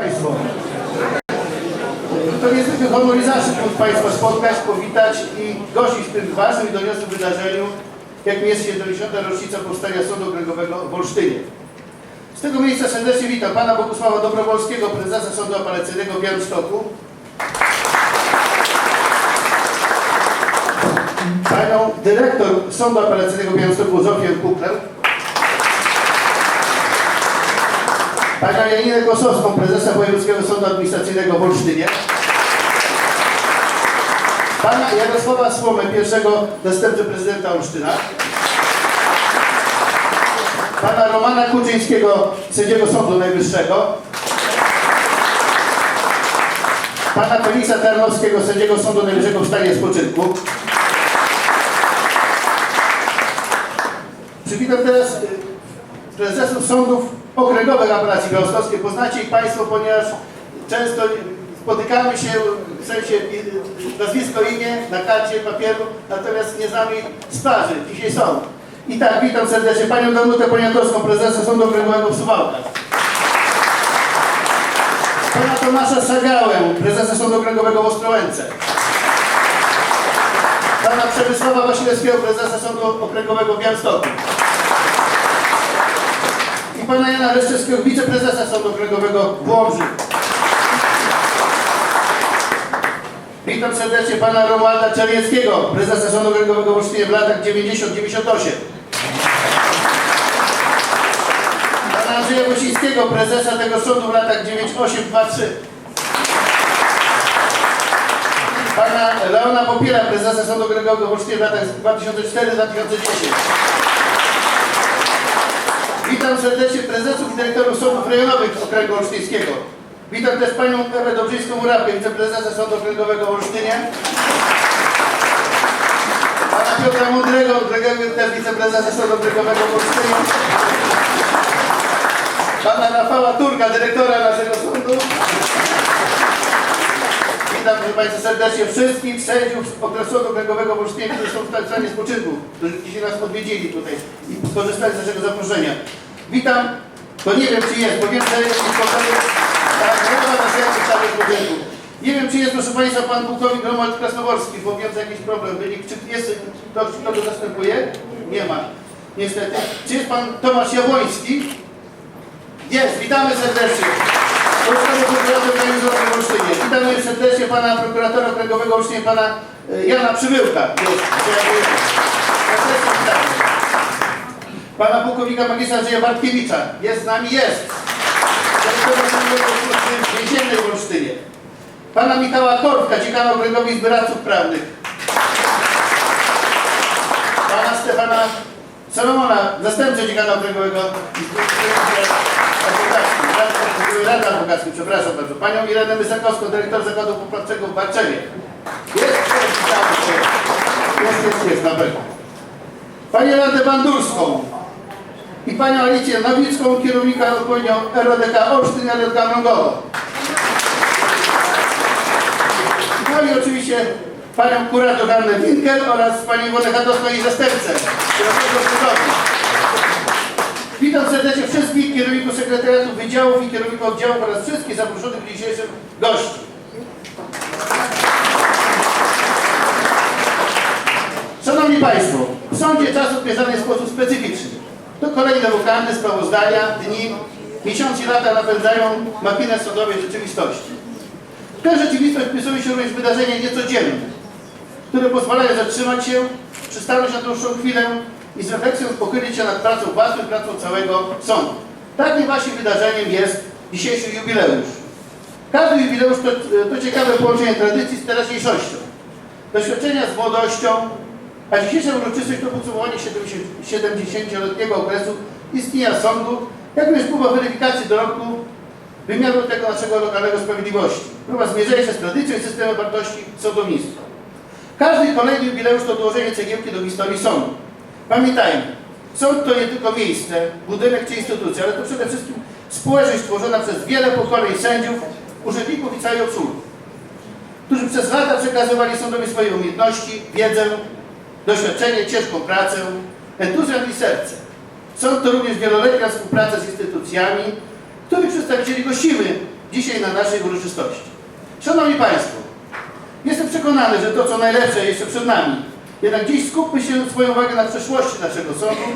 Państwo, to niezwykły honor i zaszczyt móc Państwa spotkać, powitać i gościć w tym ważnym i doniosłym wydarzeniu, jakim jest 70. rocznica powstania Sądu Okręgowego w Olsztynie. Z tego miejsca serdecznie witam Pana Bogusława Dobrowolskiego, prezesa Sądu Apelacyjnego w Białymstoku, Panią dyrektor Sądu Apelacyjnego w Białymstoku Zofię Kukler, Panią Janinę Kosowską, prezesa Wojewódzkiego Sądu Administracyjnego w Olsztynie. Pana Jarosława Słomę, pierwszego zastępcę prezydenta Olsztyna. Pana Romana Kuczyńskiego, sędziego Sądu Najwyższego. Pana Feliksa Tarnowskiego, sędziego Sądu Najwyższego w stanie spoczynku. Przywitam teraz y, prezesów sądów okręgowych apelacji białostockiej. Poznacie ich Państwo, ponieważ często spotykamy się w sensie nazwisko, imię na karcie papieru, natomiast nie znamy ich twarzy. Dzisiaj są. I tak, witam serdecznie Panią Danutę Poniatowską, prezesa Sądu Okręgowego w Suwałkach. Pana Tomasza Sagałę, prezesa Sądu Okręgowego w Ostrołęce. Pana Przemysława Wasilewskiego, prezesa Sądu Okręgowego w Białymstoku. Pana Jana Leszczewskiego, wiceprezesa Sądu Okręgowego w Łomży. Witam serdecznie pana Romualda Czernieckiego, prezesa Sądu Okręgowego w Olsztynie w latach 90-98. Pana Andrzeja Wosińskiego, prezesa tego sądu w latach 98-23. Pana Leona Popiela, prezesa Sądu Okręgowego w Olsztynie w latach 2004-2010. Witam serdecznie prezesów i dyrektorów sądów rejonowych Okręgu Olsztyńskiego. Witam też panią Ewę Dobrzyńską-Murapkę, wiceprezesa Sądu Okręgowego w Olsztynie. Pana Piotra Mądrego, też wiceprezesa Sądu Okręgowego w Olsztynie. Pana Rafała Turka, dyrektora naszego sądu. Witam proszę Państwa serdecznie wszystkich sędziów Okresu Okręgowego w Olsztynie, którzy są w stanie spoczynku, którzy dzisiaj nas odwiedzili tutaj i skorzystali z naszego zaproszenia. Witam, to nie wiem czy jest, bo wiem, że jest spotkanie, tak. Nie wiem czy jest proszę Państwa pan pułkownik Romuald Krasnoworski, bo wiem, że jakiś problem wynik. Czy jest ktoś, kto go zastępuje? Nie ma, niestety. Czy jest pan Tomasz Jabłoński? Jest, witamy serdecznie. Polskiego Prokuratora Okręgowego w Olsztynie. Witamy serdecznie pana prokuratora okręgowego w Olsztynie, pana Jana Przybyłka. Pana pułkownika magistra Andrzeja Bartkiewicza. Jest z nami? Jest. Służby Więziennej w Olsztynie. Pana Michała Korwka, dziekana okręgowi zbieraców prawnych. Pana Stefana Salomona, zastępcę dziekana okręgowego Rady Adwokackiej, przepraszam bardzo. Panią Irenę Wysokowską, dyrektor Zakładu Poprawczego w Barczewie. Jest. Jest, jest, jest, na pewno. Panią Radę Bandurską i Panią Alicję Nowicką, kierownika odpowiednio RODK Olsztyn, RODK Mrągowo. No i oczywiście Panią kurator Hannę Winkel oraz Panią Iwonę Chatowską i zastępcę. Witam serdecznie wszystkich kierowników sekretariatów wydziałów i kierowników oddziałów oraz wszystkich zaproszonych w dzisiejszym gości. Szanowni Państwo, w sądzie czas odmierzany w sposób specyficzny. To kolejne wokalne sprawozdania, dni, miesiące i lata napędzają machinę sądowej rzeczywistości. W tę rzeczywistość wpisują się również wydarzenia niecodzienne, które pozwalają zatrzymać się, przystanąć na dłuższą chwilę i z refleksją pochylić się nad pracą własną pracą całego sądu. Takim właśnie wydarzeniem jest dzisiejszy jubileusz. Każdy jubileusz to, to ciekawe połączenie tradycji z teraźniejszością, doświadczenia z młodością, a dzisiejsza uroczystość to podsumowanie 70-letniego okresu istnienia sądu, jak również próba weryfikacji dorobku wymiaru tego naszego lokalnego sprawiedliwości. Próba zmierzenia się z tradycją i systemem wartości sądownictwa. Każdy kolejny jubileusz to dołożenie cegiełki do historii sądu. Pamiętajmy, sąd to nie tylko miejsce, budynek czy instytucja, ale to przede wszystkim społeczność tworzona przez wiele pokoleń sędziów, urzędników i całej obsługi, którzy przez lata przekazywali sądowi swoje umiejętności, wiedzę, doświadczenie, ciężką pracę, entuzjazm i serce. Sąd to również wieloletnia współpraca z instytucjami, których przedstawicieli gościmy dzisiaj na naszej uroczystości. Szanowni Państwo, jestem przekonany, że to co najlepsze jeszcze przed nami. Jednak dziś skupmy się swoją uwagę na przeszłości naszego sądu,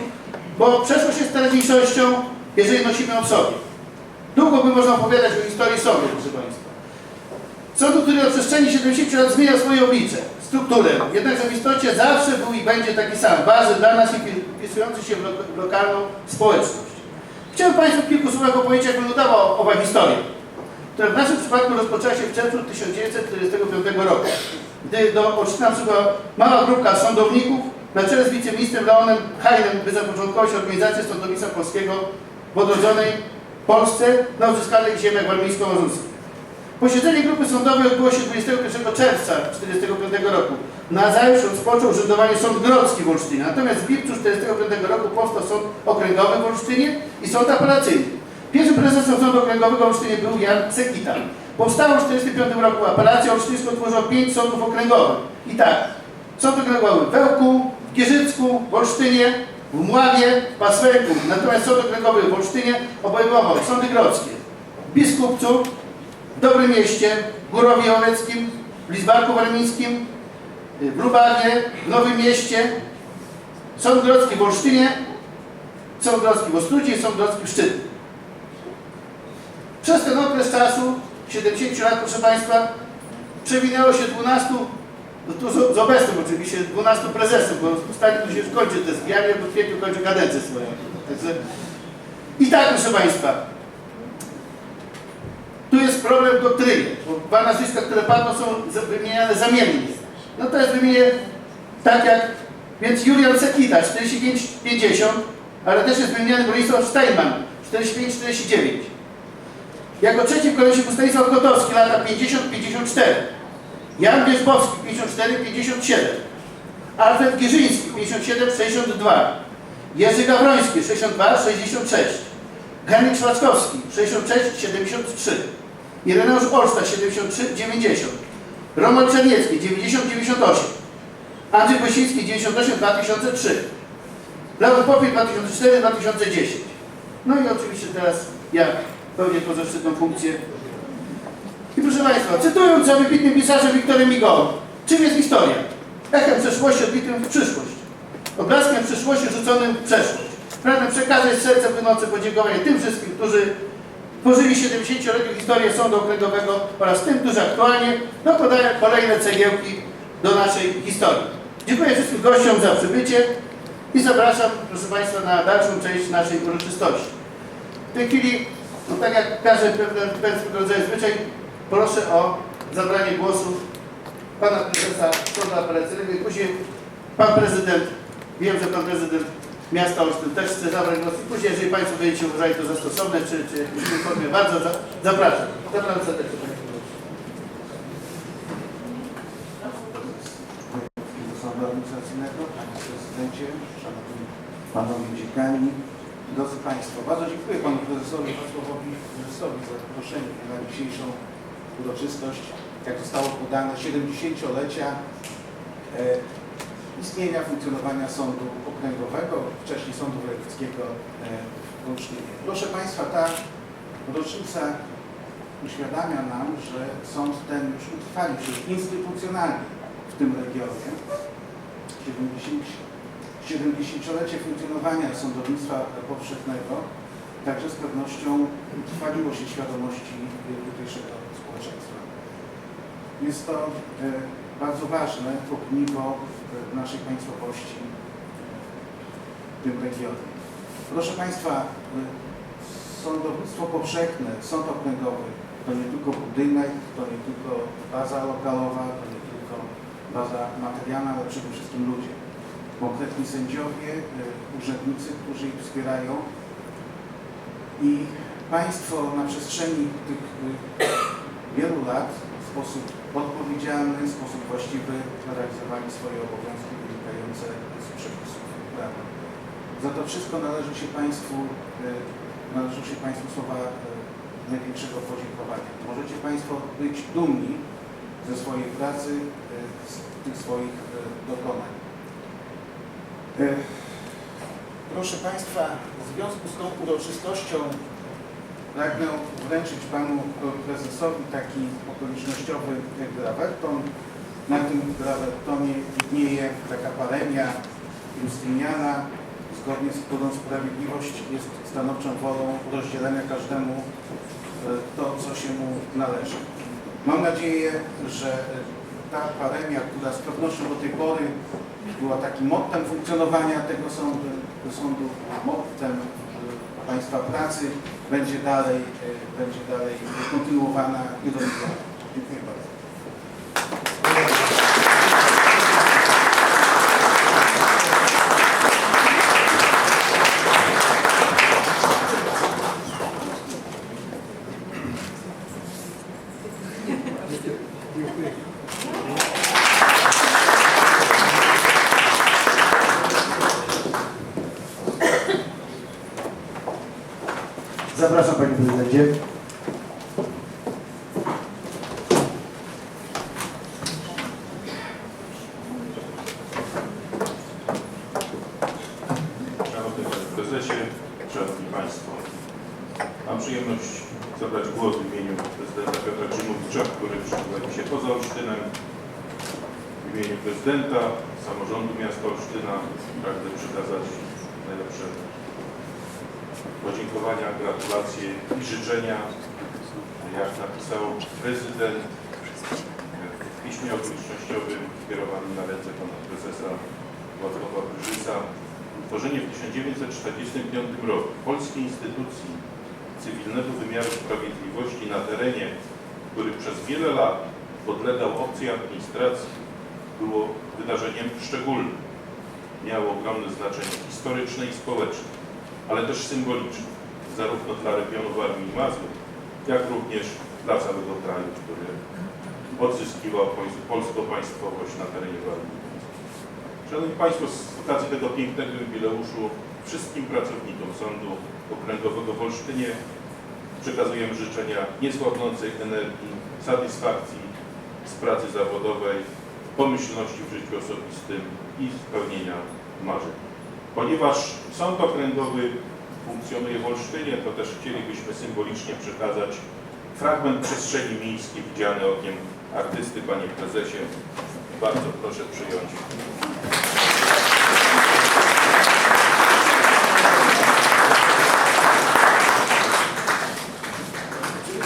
bo przeszłość jest teraźniejszością, jeżeli nosimy ją w sobie. Długo by można opowiadać o historii sądu, proszę Państwa. Sądu, który na przestrzeni 70 lat zmieniał swoje oblicze, strukturę, jednakże w istocie zawsze był i będzie taki sam, ważny dla nas i wpisujący się w, lo w lokalną społeczność. Chciałbym Państwu w kilku słowach opowiedzieć, jak wyglądała owa historia, która w naszym przypadku rozpoczęła się w czerwcu 1945 roku, gdy do Olsztyna przybyła mała grupka sądowników na czele z wiceministrem Leonem Hajnem, by zapoczątkować organizację sądownictwa polskiego w odrodzonej Polsce na uzyskanych ziemiach warmińsko-mazurskich. Posiedzenie grupy sądowej odbyło się 21 czerwca 1945 roku. Nazajutrz rozpoczął urzędowanie Sąd Grodzki w Olsztynie. Natomiast w lipcu 1945 roku powstał Sąd Okręgowy w Olsztynie i Sąd Apelacyjny. Pierwszym prezesem Sądu Okręgowego w Olsztynie był Jan Sekita. Powstało w 1945 roku apelację olsztyńską tworzyło pięć sądów okręgowych. I tak, sąd okręgowy w Wełku, w Gierzycku, w Olsztynie, w Mławie, w Pasłęku. Natomiast sąd okręgowy w Olsztynie obejmował sądy grodzkie w Biskupcu, w Dobrym Mieście, w Górowie Oleckim, w Lizbarku Warmińskim, w Lubawie, w Nowym Mieście, Sąd Grodzki w Olsztynie, Sąd Grodzki w Ostrudzie i Sąd Grodzki w Szczytnie. Przez ten okres czasu, 70 lat proszę Państwa, przewinęło się 12, no tu z, obecnym oczywiście, 12 prezesów, bo ostatnio tu się już kończy te zbijanie, bo w kwietniu kończy kadencję swoją. Także... I tak proszę Państwa, tu jest problem w doktrynie, bo dwa nazwiska, które padną są wymieniane zamiennie. No to jest wymienię tak jak, więc Julian Sekita 45-50, ale też jest wymieniany Bronisław Steinman 45-49. Jako trzeci w kolejności był Stanisław Kotowski, lata 50-54. Jan Wierzbowski 54-57. Alfred Gierzyński 57-62. Jerzy Gawroński 62-66. Henryk Szłaczkowski 66-73. Ireneusz Olszta 73-90. Roman Czerniecki 90-98. Andrzej Gosiński 98-2003. Leon Popiel 2004-2010. No i oczywiście teraz ja pełnię tą zaszczytną funkcję. I proszę Państwa, cytując o wybitnym pisarzem Wiktorem Migo, czym jest historia? Echem przeszłości odbitym w przyszłość. Obrazkiem przyszłości rzuconym w przeszłość. Pragnę przekazać z serca płynące podziękowanie tym wszystkim, którzy tworzyli 70-letnią historię Sądu Okręgowego oraz tym, którzy aktualnie dokładają kolejne cegiełki do naszej historii. Dziękuję wszystkim gościom za przybycie i zapraszam, proszę Państwa, na dalszą część naszej uroczystości. W tej chwili, no tak jak każdy pewien, pewien rodzaj zwyczaj, proszę o zabranie głosu pana prezesa Sądu Apelacyjnego i później pan prezydent, wiem, że pan prezydent miasta Olsztyn też chce zabrać głos i później, jeżeli państwo będziecie uważali to za stosowne, czy, czy w formie, bardzo za, zapraszam. Zapraszam serdecznie. Panie Prezydencie, Szanowni Panowie Państwo, bardzo dziękuję Panu Prezesowi Wacławowi Prezesowi za zaproszenie na dzisiejszą uroczystość, jak zostało podane, 70-lecia e, istnienia, funkcjonowania Sądu Okręgowego, wcześniej Sądu Wojewódzkiego e, w Olsztynie. Proszę Państwa, ta rocznica uświadamia nam, że sąd ten już utrwalił się instytucjonalnie w tym regionie. 70 70-lecie funkcjonowania sądownictwa powszechnego także z pewnością utrwaliło się świadomości tutejszego społeczeństwa. Jest to e, bardzo ważne ogniwo naszej państwowości w tym regionie. Proszę Państwa, e, sądownictwo powszechne, sąd okręgowy to nie tylko budynek, to nie tylko baza lokalowa, to nie tylko baza materialna, ale przede wszystkim ludzie konkretni sędziowie, e, urzędnicy, którzy ich wspierają. I Państwo na przestrzeni tych e, wielu lat w sposób odpowiedzialny, w sposób właściwy realizowali swoje obowiązki wynikające z przepisów prawa. Za to wszystko należy się Państwu, e, należą się Państwu słowa największego podziękowania. Możecie Państwo być dumni ze swojej pracy, z tych swoich dokonań. E, Proszę Państwa, w związku z tą uroczystością pragnę wręczyć panu prezesowi taki okolicznościowy grawerton. Na tym grawertonie widnieje taka paremia Justyniana, zgodnie z którą sprawiedliwość jest stanowczą wolą rozdzielenia każdemu e, to, co się mu należy. Mam nadzieję, że ta paremia, która z pewnością do tej pory była takim mottem funkcjonowania tego sądu, tego sądu mottem e, państwa pracy, będzie dalej, e, będzie dalej kontynuowana i rozwijana. Dziękuję bardzo. Zapraszam Panie Prezydencie. Szanowny Panie Prezesie, Szanowni Państwo. Mam przyjemność zabrać głos w imieniu prezydenta Piotra Grzymowicza, który przebywa się poza Olsztynem. W imieniu prezydenta, samorządu miasta Olsztyna pragnę przekazać najlepsze podziękowania, gratulacje i życzenia, jak napisał prezydent w piśmie okolicznościowym kierowanym na ręce pana prezesa Władysława Brzysa. Utworzenie w 1945 roku polskiej instytucji cywilnego wymiaru sprawiedliwości na terenie, który przez wiele lat podlegał obcej administracji, było wydarzeniem szczególnym. Miało ogromne znaczenie historyczne i społeczne, ale też symboliczne, zarówno dla regionu Warmii i Mazur, jak również dla całego kraju, który odzyskiwał pols- polską państwowość na terenie Warmii. Szanowni Państwo, z okazji tego pięknego jubileuszu wszystkim pracownikom Sądu Okręgowego w Olsztynie przekazujemy życzenia niesłabnącej energii, satysfakcji z pracy zawodowej, pomyślności w życiu osobistym i spełnienia marzeń. Ponieważ Sąd Okręgowy funkcjonuje w Olsztynie, to też chcielibyśmy symbolicznie przekazać fragment przestrzeni miejskiej widziany okiem artysty, Panie Prezesie. Bardzo proszę przyjąć.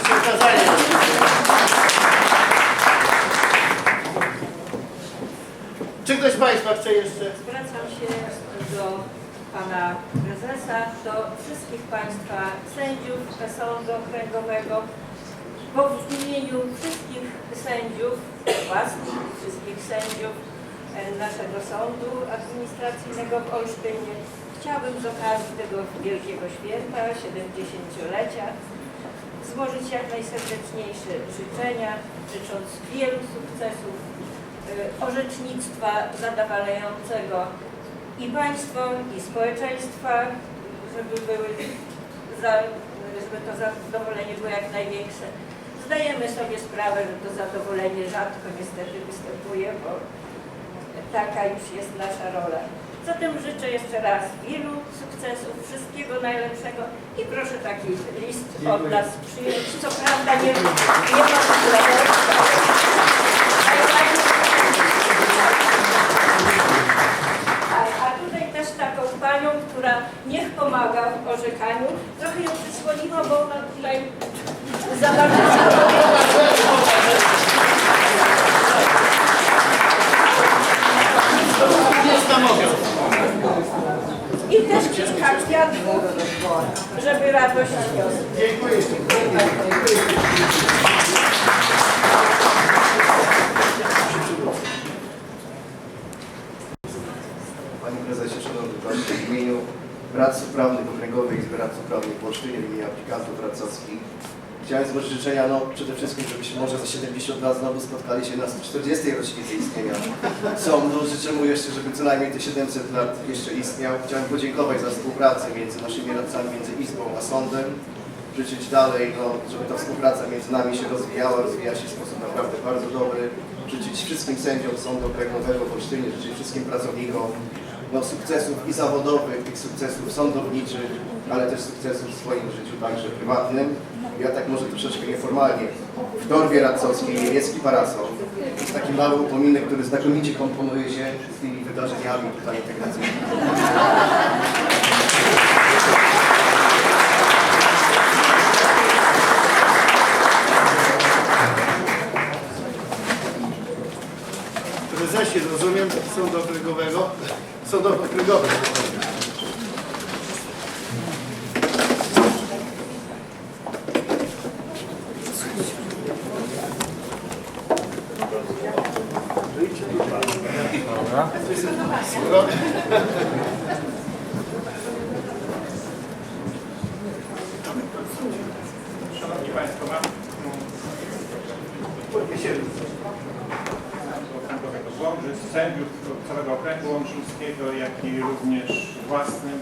Przekazanie. Czy ktoś z Państwa chce jeszcze? Zwracam się do Pana Do wszystkich Państwa sędziów Sądu Okręgowego, bo w imieniu wszystkich sędziów, własnych wszystkich sędziów e, naszego Sądu Administracyjnego w Olsztynie chciałabym z okazji tego wielkiego święta, 70-lecia, złożyć jak najserdeczniejsze życzenia, życząc wielu sukcesów, y, orzecznictwa zadowalającego i państwom, i społeczeństwa, żeby, były za, żeby to zadowolenie było jak największe. Zdajemy sobie sprawę, że to zadowolenie rzadko niestety występuje, bo taka już jest nasza rola. Zatem życzę jeszcze raz wielu sukcesów, wszystkiego najlepszego i proszę taki list od nas przyjąć. Co prawda nie, nie ma a, a tutaj też taką panią, która niech pomaga w orzekaniu. Trochę ją przysłoniła, bo ona tutaj za. I też kilka kwiatków, żeby radość niosła. Dziękuję. Panie Prezesie, Szanowny Panie, w imieniu radców prawnych okręgowych i radców prawnych w imieniu aplikantów radcowskich chciałem złożyć życzenia, no przede wszystkim, żebyśmy może za 70 lat znowu spotkali się na 140. rocznicy istnienia sądu. Życzę mu jeszcze, żeby co najmniej te 700 lat jeszcze istniał. Chciałem podziękować za współpracę między naszymi radcami, między Izbą a sądem. Życzyć dalej, no, żeby ta współpraca między nami się rozwijała, rozwija się w sposób naprawdę bardzo dobry. Życzyć wszystkim sędziom Sądu Okręgowego w Olsztynie, życzyć wszystkim pracownikom no, sukcesów i zawodowych, tych sukcesów sądowniczych, ale też sukcesów w swoim życiu także prywatnym. Ja tak może troszeczkę nieformalnie. W torbie radcowskiej niemiecki parasol. Jest taki mały upominek, który znakomicie komponuje się z tymi wydarzeniami tutaj integracyjnymi. Prezesie, rozumiem, sądu okręgowego, sądu okręgowego. Szanowni Państwo, mam Łomży, sędziów całego okręgu łomżyńskiego, jak i również własnym.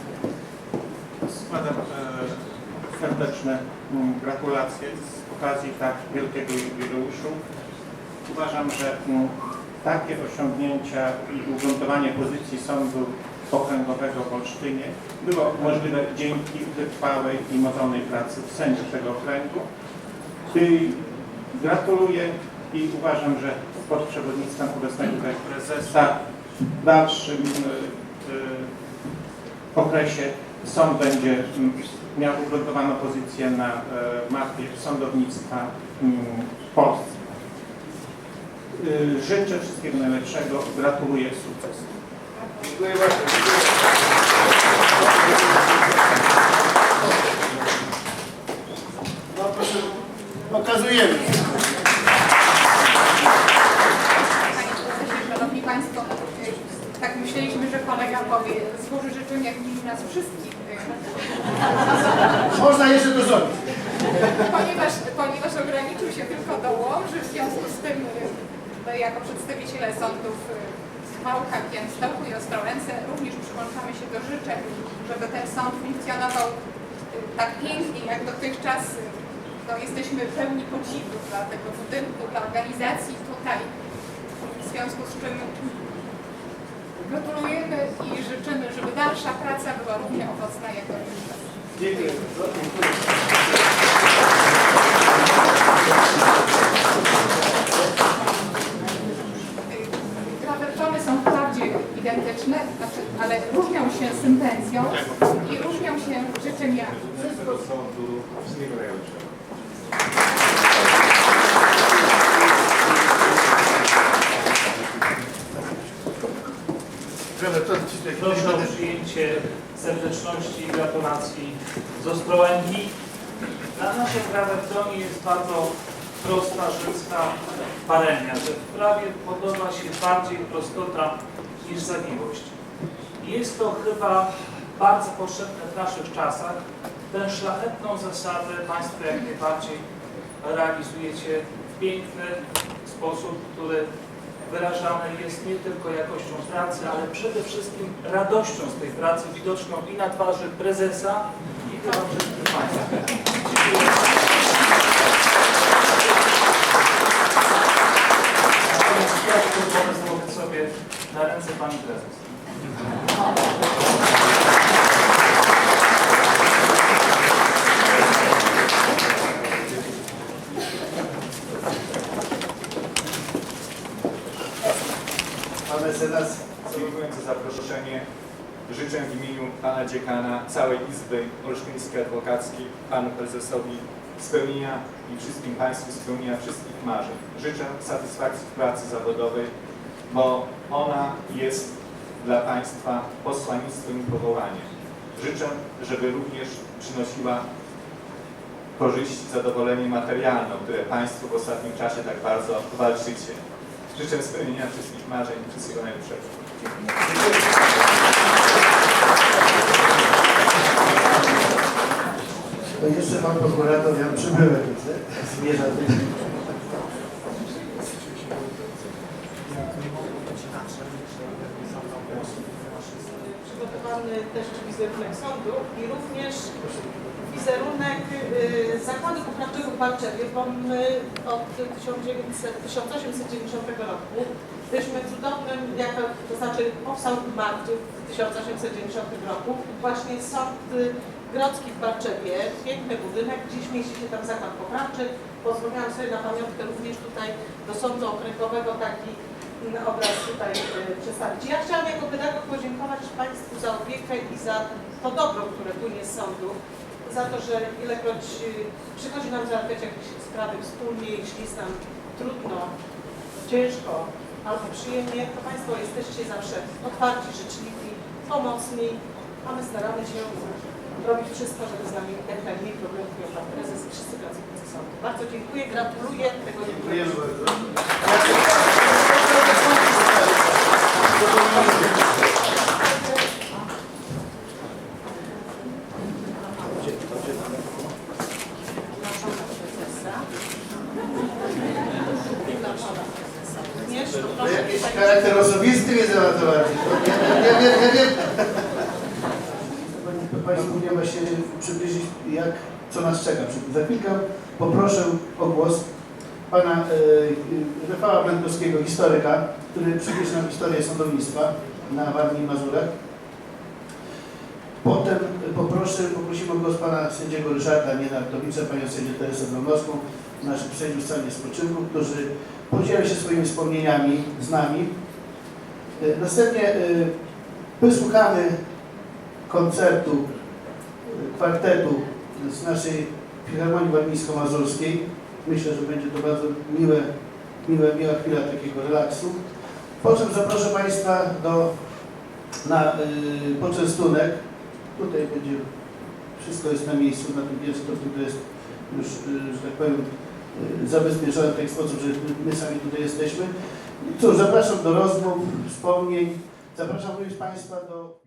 Składam e, serdeczne mm, gratulacje z okazji tak wielkiego jubileuszu. Uważam, że mm, takie osiągnięcia i ugruntowanie pozycji Sądu Okręgowego w Olsztynie było możliwe dzięki wytrwałej i mozolnej pracy sędziów tego okręgu. I gratuluję i uważam, że pod przewodnictwem obecnego prezesa w dalszym y, y, okresie sąd będzie mm, miał ugruntowaną pozycję na y, mapie sądownictwa mm, w Polsce. Życzę wszystkiego najlepszego, gratuluję sukcesu. Dziękuję bardzo. No proszę, pokazujemy. Szanowni Państwo, y, tak myśleliśmy, że kolega powie, złoży życzenia w imieniu nas wszystkich, y, Można jeszcze to zrobić. ponieważ, ponieważ ograniczył się tylko do Łomży, w związku z tym y, my jako przedstawiciele sądów y, Małka, Białymstoku i Ostrołęce również przyłączamy się do życzeń, żeby ten sąd funkcjonował y, tak pięknie jak dotychczas. No, jesteśmy pełni podziwu dla tego budynku, dla organizacji tutaj, w związku z czym Gratulujemy i życzymy, żeby dalsza praca była równie owocna jak dotychczas. Dziękuję bardzo. Grawertony są wprawdzie identyczne, znaczy, ale różnią się syntencją i różnią się życzeniami. Proszę o przyjęcie serdeczności i gratulacji z Ostrołęki. Dla naszej Grawertoni jest bardzo prosta rzymska paremia, że w prawie podoba się bardziej prostota niż zawiłość. Jest to chyba bardzo potrzebne w naszych czasach. Tę szlachetną zasadę Państwo jak najbardziej realizujecie w piękny sposób, który wyrażane jest nie tylko jakością pracy, ale przede wszystkim radością z tej pracy widoczną i na twarzy prezesa i chyba wszystkich Państwa. Dziękuję Natomiast teraz pozwolę złożyć sobie na ręce Pani Prezes. Pan mecenas. Dziękuję za zaproszenie. Życzę w imieniu Pana Dziekana, całej Izby Olsztyńskiej Adwokackiej, Panu Prezesowi spełnienia i wszystkim Państwu spełnienia wszystkich marzeń. Życzę satysfakcji w pracy zawodowej, bo ona jest dla Państwa posłannictwem i powołaniem. Życzę, żeby również przynosiła korzyści, zadowolenie materialne, które Państwo w ostatnim czasie tak bardzo walczycie. Życzę spełnienia wszystkich marzeń i wszystkiego najlepszego. To jeszcze pan prokurator Jan Przybyłek. Zmierza do Przygotowany też wizerunek sądu i również wizerunek y, Zakładu Poprawczego w bo my od 1900, 1890 roku byliśmy cudownym, jako, to znaczy powstał martw w 1890 roku, właśnie sąd y, Grodzki w Barczewie, piękny budynek, dziś mieści się tam zakład poprawczy. Pozwoliłam sobie na pamiątkę również tutaj do sądu okręgowego taki mm, obraz tutaj y, przedstawić. Ja chciałam jako pedagog podziękować Państwu za opiekę i za to dobro, które płynie z sądu, za to, że ilekroć y, przychodzi nam załatwiać jakieś sprawy wspólnie, jeśli jest nam trudno, ciężko albo przyjemnie, to Państwo jesteście zawsze otwarci, życzliwi, pomocni, a my staramy się robić wszystko, żeby z nami jak najmniej problemów miał Pan Prezes i wszyscy pracownicy sądu. Bardzo dziękuję, gratuluję tego Dziękujemy bardzo. prezesa. Dla Pana Prezesa. Również To proszę jakiś tutaj- charakter osobisty widzę na to bardziej. Ja wiem, ja wiem. Państwu nie ma się przybliżyć, jak, co nas czeka. Za chwilkę poproszę o głos pana e, e, Rafała Błędowskiego, historyka, który przybliży nam historię sądownictwa na Warmii i Mazurach. Potem poproszę, poprosimy o głos pana sędziego Ryszarda Nienartowicza, panią sędzię Teresę Gromowską, naszych sędziów w stanie spoczynku, którzy podzielą się swoimi wspomnieniami z nami. E, Następnie e, wysłuchamy koncertu e, kwartetu z naszej Filharmonii Warmińsko-Mazurskiej. Myślę, że będzie to bardzo miłe, miłe, miła chwila takiego relaksu. Po czym zaproszę Państwa do, na y, poczęstunek. Tutaj będzie, wszystko jest na miejscu, na tym stopniu to jest już, y, że tak powiem, y, zabezpieczone w taki sposób, że my- sami tutaj jesteśmy. Cóż, zapraszam do rozmów, wspomnień. Zapraszam również Państwa do